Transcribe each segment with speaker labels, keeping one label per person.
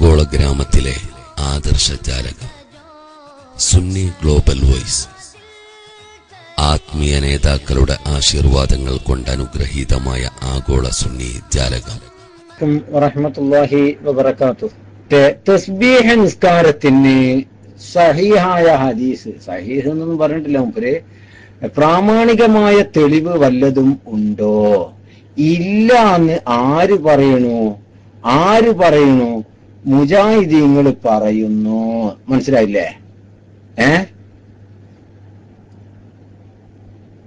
Speaker 1: ആഗോള ഗ്രാമത്തിലെ ആദർശ ജാലകം സുന്നി ഗ്ലോബൽ വോയിസ്. ആത്മീയ നേതാക്കളുടെ ആശീർവാദങ്ങൾ കൊണ്ട് അനുഗ്രഹീതമായ ആഗോള സുന്നി ജാലകം.
Speaker 2: നിസ്കാരത്തിന് സഹിഹായ ഹദീസ്. സഹീഹ് എന്നൊന്നും പറഞ്ഞിട്ടില്ല മുപ്പര് പ്രാമാണികമായ തെളിവ് വല്ലതും ഉണ്ടോ? ഇല്ല എന്ന് ആര് പറയണോ? ആര് പറയണു? മുജാഹിദീങ്ങൾ പറയുന്നു. മനസ്സിലായില്ലേ? ഏ?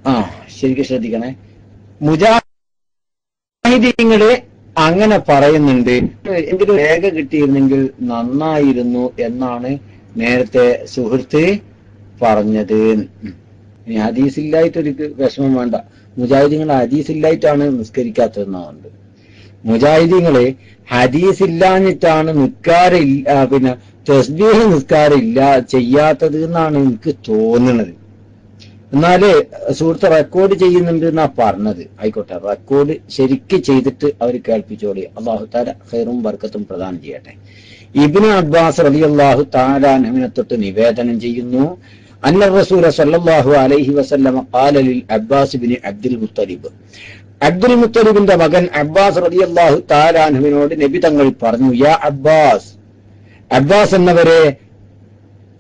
Speaker 2: ആ ശരിക്കും ശ്രദ്ധിക്കണേ. മുജാഹിദീങ്ങൾ അങ്ങനെ പറയുന്നുണ്ട്. എന്തെങ്കിലും രേഖ കിട്ടിയിരുന്നെങ്കിൽ നന്നായിരുന്നു എന്നാണ് നേരത്തെ സുഹൃത്ത് പറഞ്ഞത്. ഇനി ഹദീസില്ലായിട്ടൊരു വിഷമം വേണ്ട. മുജാഹിദീങ്ങൾ ഹദീസില്ലായിട്ടാണ് നിസ്കരിക്കാത്തതെന്നുണ്ട് മുജാഹിദീങ്ങൾ ഹദീസ് ഇല്ലാഞ്ഞിട്ടാണ് നിസ്കാര പിന്നെ തസ്ബീഹ് നിസ്കാരം ഇല്ല ചെയ്യാത്തത് എന്നാണ് എനിക്ക് തോന്നുന്നത് എന്നാൽ സുഹൃത്ത് റെക്കോർഡ് ചെയ്യുന്നുണ്ട് എന്നാ പറഞ്ഞത്. ആയിക്കോട്ടെ റെക്കോർഡ് ശരിക്ക് ചെയ്തിട്ട് അവർ കേൾപ്പിച്ചോളി. അള്ളാഹു താല ഹൈറും ബർക്കത്തും പ്രദാനം ചെയ്യട്ടെ. ഇബിന് അബ്ബാസ് റലി അള്ളാഹു താലാനവിനെ തൊട്ട് നിവേദനം ചെയ്യുന്നു. അന്ന റസൂല സല്ലാഹു അലൈഹി ഖാലലിൽ Abbas bin Abdul Muthalib. Abdul മുത്തലിബിന്റെ മകൻ അബ്ബാസ് റളിയല്ലാഹു താലാൻഹുവിനോട് നബി തങ്ങൾ പറഞ്ഞു യാ അബ്ബാസ് അബ്ബാസ് എന്നവരെ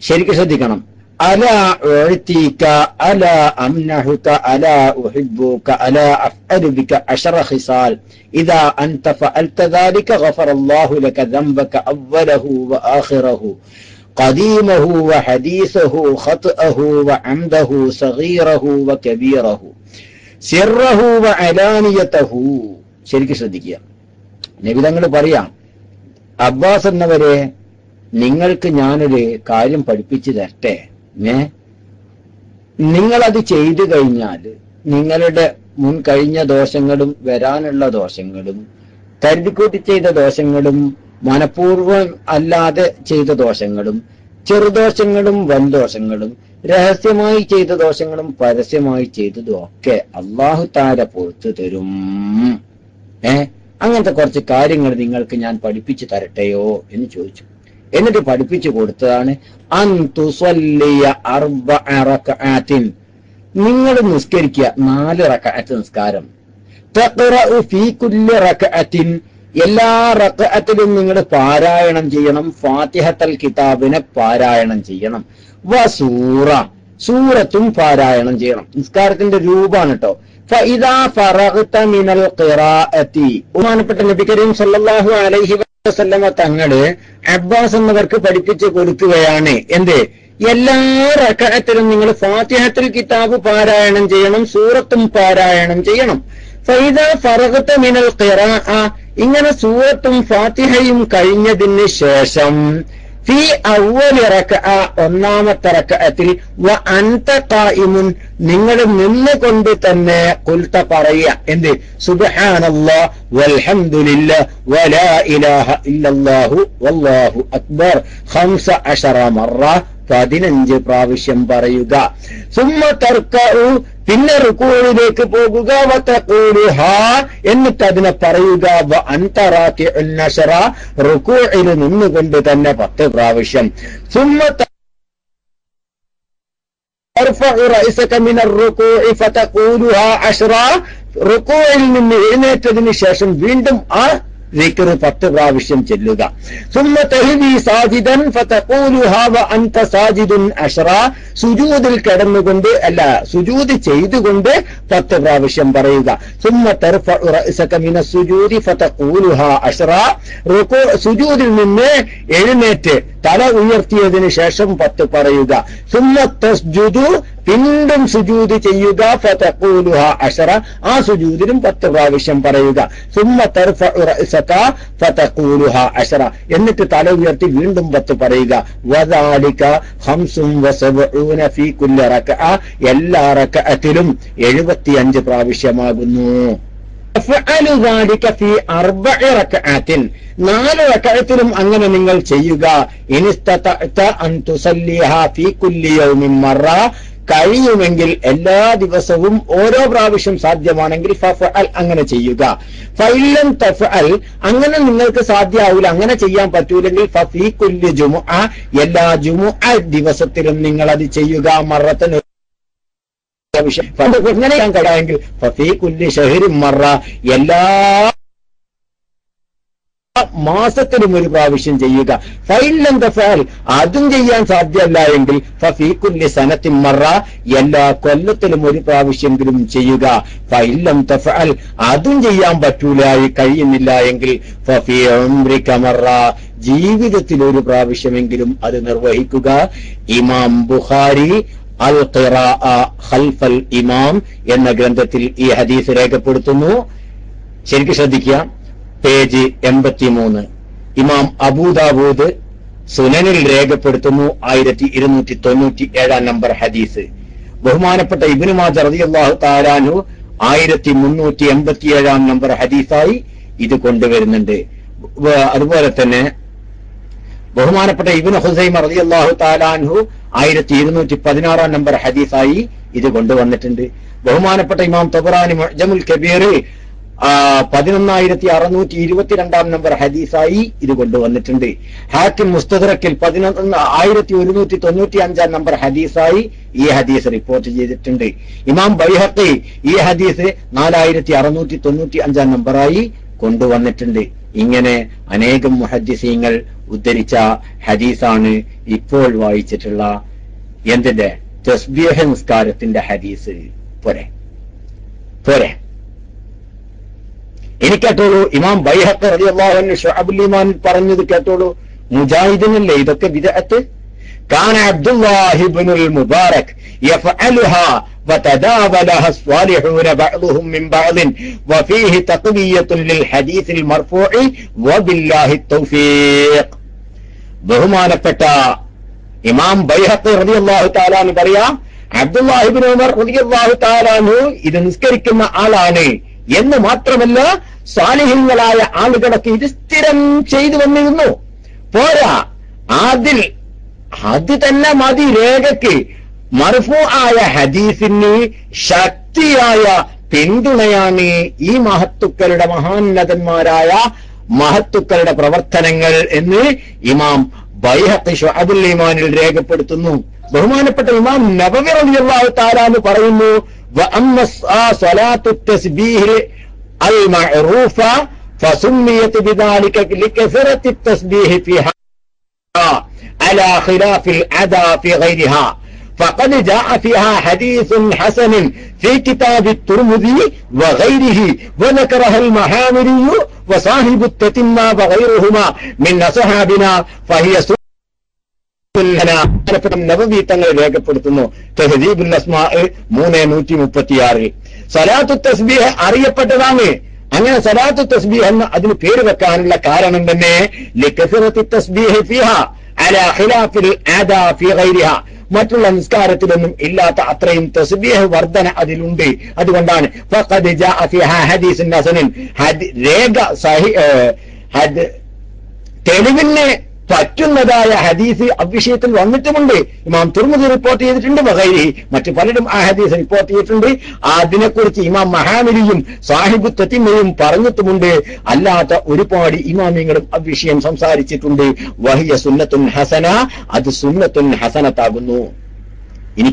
Speaker 2: ശരിക്കും ശ്രദ്ധിക്കണം അല ഉഅ്തീക അല അംനഹുക അല ഉഹിബ്ബുക അല അഫ്അലു ബിക അശറ ഖിസാൽ ഇദാ അൻത ഫഅൽത ذلك غفر الله لك ذنبك أوله وآخره قديمه وحديثه خطأه وعمده صغيره وكبيره സിറഹു അലാനിയത്തഹു ശരിക്കും ശ്രദ്ധിക്കുക. നിവിധങ്ങൾ പറയാം അബ്ബാസ് എന്നവരെ നിങ്ങൾക്ക് ഞാനൊരു കാര്യം പഠിപ്പിച്ചു തരട്ടെ? ഏ? നിങ്ങളത് ചെയ്തു കഴിഞ്ഞാൽ നിങ്ങളുടെ മുൻ കഴിഞ്ഞ ദോഷങ്ങളും വരാനുള്ള ദോഷങ്ങളും കരുതിക്കൂട്ടി ചെയ്ത ദോഷങ്ങളും മനഃപൂർവം അല്ലാതെ ചെയ്ത ദോഷങ്ങളും ചെറുദോഷങ്ങളും വൻദോഷങ്ങളും രഹസ്യമായി ചെയ്ത ദോഷങ്ങളും പരസ്യമായി ചെയ്തതും ഒക്കെ അള്ളാഹു താര പുറത്തു തരും. ഏ? അങ്ങനത്തെ കുറച്ച് കാര്യങ്ങൾ നിങ്ങൾക്ക് ഞാൻ പഠിപ്പിച്ചു തരട്ടെയോ എന്ന് ചോദിച്ചു. എന്നിട്ട് പഠിപ്പിച്ചു കൊടുത്തതാണ് നിങ്ങൾ നിസ്കരിക്കുക നാല് റക്കാറ്റ് നിസ്കാരം. എല്ലാ റക്അത്തിലും നിങ്ങൾ പാരായണം ചെയ്യണം. ഫാത്തിഹത്തൽ കിതാബിനെ പാരായണം ചെയ്യണം. വ സൂറ സൂറത്തും പാരായണം ചെയ്യണം. നിസ്കാരത്തിന്റെ രൂപമാണ് കേട്ടോ ബഹുമാനപ്പെട്ട നബി കരീം സല്ലാഹു അലൈഹി വസ്ലമ തങ്ങൾ അബ്ബാസ് എന്നവർക്ക് പഠിപ്പിച്ചു കൊടുക്കുകയാണ്. എന്ത്? എല്ലാ റക്അത്തിലും നിങ്ങൾ ഫാത്തിഹത്തിൽ കിതാബ് പാരായണം ചെയ്യണം. സൂറത്തും പാരായണം ചെയ്യണം. ഫൈദ ഫറഹത്ത് മിനൽ ഖിറാഅ. ഇങ്ങനെ സൂറത്തും ഫാത്തിഹയും കഴിഞ്ഞതിന് ശേഷം ഫി അവലി റക്അ ഒന്നാമത്തെ റക്കത്തിൽ ഖായിമുൻ നിങ്ങൾ നിന്നുകൊണ്ട് തന്നെ കുൽത്ത പറയുക. എന്ത്? സുബ്ഹാനല്ലാഹ് വൽഹംദുലില്ലാ വലാ ഇലാഹ ഇല്ലല്ലാഹു വല്ലാഹു അക്ബർ. ഖംസ അഷറ മറ പതിനഞ്ച് പ്രാവശ്യം പറയുക. സുമ്മ തർക്കഉ പിന്നെ റുക്കൂഴിലേക്ക് പോകുക വത്തഖൂലു ഹാ എന്നിട്ട് അതിനെ പറയുക വ അൻതറാക്കി നഷറ റുക്കൂഴിൽ നിന്നുകൊണ്ട് തന്നെ പത്ത് പ്രാവശ്യം സുമ്മ ترفع رأسك من الركوع فتقولها عشرا റുക്കോയിൽ നിന്ന് എഴുന്നേറ്റതിന് ശേഷം വീണ്ടും ആ ذكر പത്ത് പ്രാവശ്യം ചെല്ലുക ثم تهوي സാജിദൻ فتقولها وانت ساجد عشرا സുജൂതിൽ കിടന്നുകൊണ്ട് അല്ല സുജൂത് ചെയ്തുകൊണ്ട് പത്ത് പ്രാവശ്യം പറയുക. സുജൂതിൽ നിന്ന് എഴുന്നേറ്റ് തല ഉയർത്തിയതിനു ശേഷം പത്ത് പറയുക. സുമ്മ തസ്ജുദു വീണ്ടും ചെയ്യുക. ഫതഖൂലുഹ അഷറ ആ സുജൂതിനും പത്ത് പ്രാവശ്യം പറയുക. സുമ്മ അഷറ. എന്നിട്ട് തല ഉയർത്തി വീണ്ടും പത്ത് പറയുക. വദാലിക ഹംസും വസബ് യഖൂന ഫീ കുല്ല റക്അ പ്രാവശ്യമാകുന്നു. നാല് റക്കഴത്തിലും അങ്ങനെ നിങ്ങൾ ചെയ്യുക. കഴിയുമെങ്കിൽ എല്ലാ ദിവസവും ഓരോ പ്രാവശ്യം സാധ്യമാണെങ്കിൽ ഫഫഅൽ അങ്ങനെ ചെയ്യുക. ഫൈലം തഫഅൽ അങ്ങനെ നിങ്ങൾക്ക് സാധ്യമാവില്ല അങ്ങനെ ചെയ്യാൻ പറ്റൂലെങ്കിൽ ഫഫീ ജുമു ജുമുഅ എല്ലാ ജുമുഅ ദിവസത്തിലും നിങ്ങൾ അത് ചെയ്യുക. മറത്തൻ എങ്ങനെ കഴിയാമെങ്കിൽ ഫഫീ കുല്യ ഷഹരി മറ. എല്ലാ മാസത്തിലും ഒരു പ്രാവശ്യം ചെയ്യുക. ഫൈലം തഫാൽ അതും ചെയ്യാൻ സാധ്യമല്ല എങ്കിൽ ഫീഖുല്ലി സനത്തിൻ മറ. എല്ലാ കൊല്ലത്തിലും ഒരു പ്രാവശ്യമെങ്കിലും ചെയ്യുക. ഫൈലം തഫാൽ അതും ചെയ്യാൻ പറ്റൂല കഴിയുന്നില്ല എങ്കിൽ ജീവിതത്തിൽ ഒരു പ്രാവശ്യമെങ്കിലും അത് നിർവഹിക്കുക. ഇമാം ബുഖാരി അൽ ഖൽഫൽ ഇമാം എന്ന ഗ്രന്ഥത്തിൽ ഈ ഹദീസ് രേഖപ്പെടുത്തുന്നു. ശരിക്കും ശ്രദ്ധിക്കുക. പേജ് എൺപത്തിമൂന്ന്. ഇമാം അബൂദാബൂദ് സുനനിൽ രേഖപ്പെടുത്തുന്നു ആയിരത്തി ഇരുന്നൂറ്റി തൊണ്ണൂറ്റി ഏഴാം നമ്പർ ഹദീസ്. ബഹുമാനപ്പെട്ട ഇബിനു മാജ റളിയല്ലാഹു താരാനു ആയിരത്തി മുന്നൂറ്റി എൺപത്തി ഏഴാം നമ്പർ ഹദീസായി ഇത് കൊണ്ടുവരുന്നുണ്ട്. അതുപോലെ തന്നെ ബഹുമാനപ്പെട്ട ഇബിന് ഹുസൈം റളിയല്ലാഹു താലാൻഹു ആയിരത്തി ഇരുന്നൂറ്റി പതിനാറാം നമ്പർ ഹദീസായി ഇത് കൊണ്ടുവന്നിട്ടുണ്ട്. ബഹുമാനപ്പെട്ട ഇമാം തബറാനി മുഹജമുൽ ആ, പതിനൊന്നായിരത്തി അറുന്നൂറ്റി ഇരുപത്തിരണ്ടാം നമ്പർ ഹദീസായി ഇത് കൊണ്ടുവന്നിട്ടുണ്ട്. ഹാക്കിം മുസ്തദറക്കിൽ പതിനൊന്ന് ആയിരത്തി ഒരുന്നൂറ്റി തൊണ്ണൂറ്റി അഞ്ചാം നമ്പർ ഹദീസായി ഈ ഹദീസ് റിപ്പോർട്ട് ചെയ്തിട്ടുണ്ട്. ഇമാം ബൈഹക്കി ഈ ഹദീസ് നാലായിരത്തി അറുന്നൂറ്റി തൊണ്ണൂറ്റി അഞ്ചാം നമ്പറായി കൊണ്ടുവന്നിട്ടുണ്ട്. ഇങ്ങനെ അനേകം മുഹദ്ദിസീങ്ങൾ ഉദ്ധരിച്ച ഹദീസാണ് ഇപ്പോൾ വായിച്ചിട്ടുള്ള എന്തിന്റെ തസ്ബീഹ നിസ്കാരത്തിന്റെ ഹദീസ്. പോരെ. പോരെ. കേട്ടോളൂ ഇമാം ബൈഹത്ത് റളിയല്ലാഹു ഷുഅബുൽ ഈമാൻ പറഞ്ഞത് കേട്ടോളൂ മുജാഹിദിനല്ലേ ഇതൊക്കെ വിദഅത്ത് كان عبد الله بن المبارك يفعلها وتداولها الصالحون بعضهم من بعض وفيه تقوية للحديث المرفوع وبالله التوفيق ബഹുമാനപ്പെട്ട ഇമാം ബൈഹത്ത് റളിയല്ലാഹു താലാന്ന് പറയാം അബ്ദുല്ലാഹിബിൻ ഉമർ റളിയല്ലാഹു താലാനു ഇത് നിസ്കരിക്കുന്ന ആളാണ് എന്ന് മാത്രമല്ല സ്വാലിഹ്യങ്ങളായ ആളുകളൊക്കെ ഇത് സ്ഥിരം ചെയ്തു വന്നിരുന്നു. പോരാ അതിൽ അത് തന്നെ മതി രേഖയ്ക്ക്. മർഫു ആയ ഹദീസിന് ശക്തിയായ പിന്തുണയാണ് ഈ മഹത്തുക്കളുടെ മഹാന്നതന്മാരായ മഹത്തുക്കളുടെ പ്രവർത്തനങ്ങൾ എന്ന് ഇമാം ബൈഹത്ത് ഷുഅബുൽ ഇമാനിൽ രേഖപ്പെടുത്തുന്നു. ബഹുമാനപ്പെട്ട ഇമാം നബവി റളിയല്ലാഹു പറയുന്നു വഅമ്മ المعروفة فسميت بذلك لكثرة التسبيح فيها على خلاف الأذى في غيرها فقد جاء فيها حديث حسن في كتاب الترمذي وغيره وذكرها المحامري وصاحب التتمة وغيرهما من أصحابنا فهي سنة നബവി തങ്ങൾ രേഖപ്പെടുത്തുന്നു തഹദീബുൽ അസ്മാ മൂന്ന് നൂറ്റി മുപ്പത്തിയാറ് സലാത്തു തസ്ബീഹ് അറിയപ്പെട്ടതാണ്. അങ്ങനെ സലാത്തു തസ്ബീഹ് എന്ന് അതിന് പേര് വെക്കാനുള്ള കാരണം തന്നെ മറ്റുള്ള നിസ്കാരത്തിലൊന്നും ഇല്ലാത്ത അത്രയും തസ്ബീഹ് വർധന അതിലുണ്ട്. അതുകൊണ്ടാണ് തെളിവിന് പറ്റുന്നതായ ഹദീസ് അവിഷയത്തിൽ വന്നിട്ടുമുണ്ട്. ഇമാം തുർമുദി റിപ്പോർട്ട് ചെയ്തിട്ടുണ്ട് വകൈരി മറ്റു പലരും ആ ഹദീസ് റിപ്പോർട്ട് ചെയ്തിട്ടുണ്ട്. അതിനെക്കുറിച്ച് ഇമാം മഹാമിരിയും സാഹിബ് തത്തിമയും പറഞ്ഞിട്ടുമുണ്ട്. അല്ലാത്ത ഒരുപാട് ഇമാമിങ്ങളും അവിഷയം സംസാരിച്ചിട്ടുണ്ട്. വഹിയ സുന്നത്തുൻ ഹസന അത് സുന്നത്തുൻ ഹസനത്താകുന്നു. ഇനി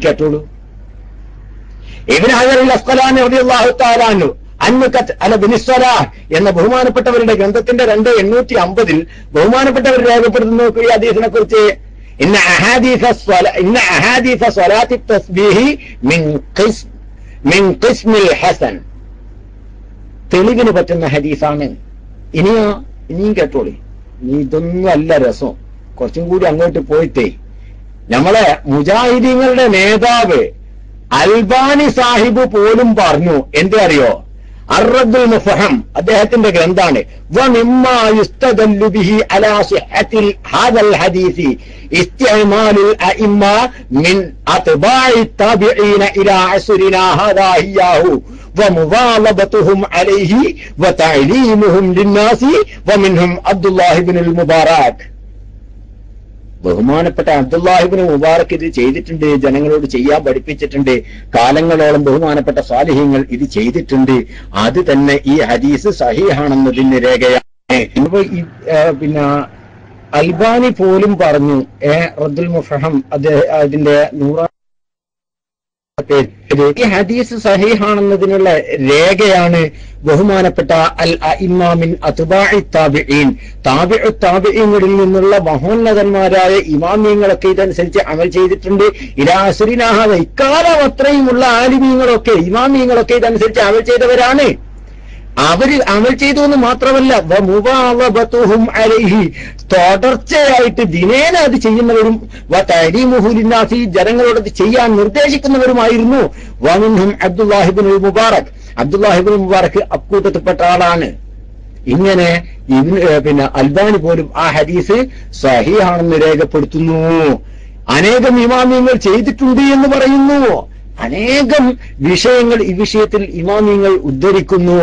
Speaker 2: അസ്ഖലാനി റളിയല്ലാഹു തആല അൻഹു അന്നുക്കത്ത് അല ബിനിസ്വലാഹ് എന്ന ബഹുമാനപ്പെട്ടവരുടെ ഗ്രന്ഥത്തിന്റെ രണ്ട് എണ്ണൂറ്റി അമ്പതിൽ ബഹുമാനപ്പെട്ടവർ രേഖപ്പെടുത്തുന്നു. ഈ ഹദീസിനെ കുറിച്ച് ഇന്ന അഹാദീസ ഇന്ന അഹാദീസ സ്വലാത്തി തസ്ബീഹി മിൻ ഖിസ് മിൻ ഖിസ്മിൽ ഹസൻ. തെളിവിന് പറ്റുന്ന ഹദീസാണ്. ഇനിയോ ഇനിയും കേട്ടോളി. നീ ഇതൊന്നും അല്ല രസം. കുറച്ചും കൂടി അങ്ങോട്ട് പോയിട്ടേ. നമ്മളെ മുജാഹിദീങ്ങളുടെ നേതാവ് അൽബാനി സാഹിബ് പോലും പറഞ്ഞു. എന്താ അറിയോ? അറബുൽ മുഫഹം അദ്ദേഹത്തിന്റെ ഗ്രന്ഥാണ് ومما يستدل به على صحة هذا الحديث استعمال الأئمة من أتباع التابعين إلى عصرنا هذا إياه ومغالبتهم عليه وتعليمهم للناس ومنهم عبد الله بن المبارك ബഹുമാനപ്പെട്ട അബ്ദുല്ലാഹിബിന് മുബാറക്ക് ഇത് ചെയ്തിട്ടുണ്ട് ജനങ്ങളോട് ചെയ്യാൻ പഠിപ്പിച്ചിട്ടുണ്ട് കാലങ്ങളോളം ബഹുമാനപ്പെട്ട സാലിഹ്യങ്ങൾ ഇത് ചെയ്തിട്ടുണ്ട്. അത് തന്നെ ഈ ഹദീസ് സഹിഹാണെന്നതിന് രേഖയാണ്. പിന്നെ അൽബാനി പോലും പറഞ്ഞു ഏ റദ്ദുൽ മുഫഹം അദ്ദേഹം അതിന്റെ നൂറാ ഈ ഹദീസ് സഹീഹാണെന്നതിനുള്ള രേഖയാണ് ബഹുമാനപ്പെട്ട അൽ ഇമാമിൻ അതുബായി താബിഈൻ. നിന്നുള്ള മഹോന്നതന്മാരായ ഇമാമിയങ്ങളൊക്കെ ഇതനുസരിച്ച് അമൽ ചെയ്തിട്ടുണ്ട്. ഇരാസുരിനാഹാദ ഇക്കാലം അത്രയുമുള്ള ആലിമീങ്ങളൊക്കെ ഇമാമിയങ്ങളൊക്കെ ഇതനുസരിച്ച് അമൽ ചെയ്തവരാണ്. അവർ അമൽ ചെയ്തു എന്ന് മാത്രമല്ല തുടർച്ചയായിട്ട് ദിനേന അത് ചെയ്യുന്നവരും തരീമുഹുലിനാസി ജനങ്ങളോട് അത് ചെയ്യാൻ നിർദ്ദേശിക്കുന്നവരുമായിരുന്നു. വമിൻഹും അബ്ദുല്ലാഹിബിൻ മുബാറക്. അബ്ദുല്ലാഹിബിൻ മുബാറക് അക്കൂട്ടത്തിൽപ്പെട്ട ആളാണ്. ഇങ്ങനെ പിന്നെ അൽബാനി പോലും ആ ഹദീസ് സഹിയാണെന്ന് രേഖപ്പെടുത്തുന്നു. അനേകം ഇമാമിയങ്ങൾ ചെയ്തിട്ടുണ്ട് എന്ന് പറയുന്നു. അനേകം വിഷയങ്ങൾ ഈ വിഷയത്തിൽ ഇമാമിയങ്ങൾ ഉദ്ധരിക്കുന്നു.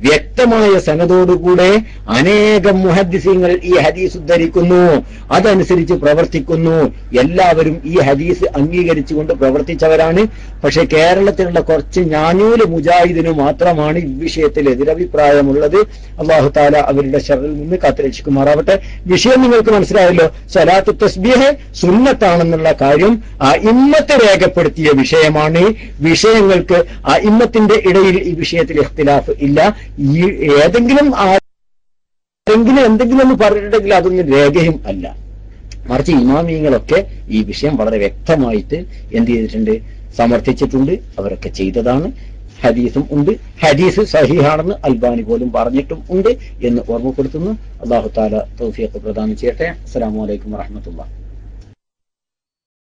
Speaker 2: വ്യക്തമായ സനതോടുകൂടെ അനേകം മുഹദ്ദിസീങ്ങൾ ഈ ഹദീസ് ഉദ്ധരിക്കുന്നു. അതനുസരിച്ച് പ്രവർത്തിക്കുന്നു. എല്ലാവരും ഈ ഹദീസ് അംഗീകരിച്ചുകൊണ്ട് പ്രവർത്തിച്ചവരാണ്. പക്ഷെ കേരളത്തിലുള്ള കുറച്ച് ഞാനൂൽ മുജാഹിദിന് മാത്രമാണ് ഈ വിഷയത്തിൽ എതിരഭിപ്രായമുള്ളത്. അള്ളാഹു താല അവരുടെ ശറിൽ നിന്ന് കാത്തുരക്ഷിക്കുമാറാവട്ടെ. വിഷയം നിങ്ങൾക്ക് മനസ്സിലായല്ലോ. സലാത്ത് തസ്ബീഹ് സുന്നത്താണെന്നുള്ള കാര്യം ആ ഇമ്മത്ത് രേഖപ്പെടുത്തിയ വിഷയമാണ്. വിഷയങ്ങൾക്ക് ആ ഇമ്മത്തിന്റെ ഇടയിൽ ഈ വിഷയത്തിൽ ഇഖ്തിലാഫ് ഇല്ല. ഈ ഏതെങ്കിലും ആരെങ്കിലും എന്തെങ്കിലും ഒന്ന് പറഞ്ഞിട്ടുണ്ടെങ്കിൽ അതൊന്നും രേഖയും അല്ല. മറിച്ച് ഇമാമിയങ്ങളൊക്കെ ഈ വിഷയം വളരെ വ്യക്തമായിട്ട് എന്ത് ചെയ്തിട്ടുണ്ട്? സമർത്ഥിച്ചിട്ടുണ്ട്. അവരൊക്കെ ചെയ്തതാണ്. ഹദീസും ഉണ്ട്. ഹദീസ് സഹിഹാണെന്ന് അൽബാനി പോലും പറഞ്ഞിട്ടും ഉണ്ട് എന്ന് ഓർമ്മപ്പെടുത്തുന്നു. അള്ളാഹു താല തൗഫിയൊക്കെ പ്രദാനം ചെയ്യട്ടെ. അസ്സാം വലൈക്കും വറഹമത്തുള്ള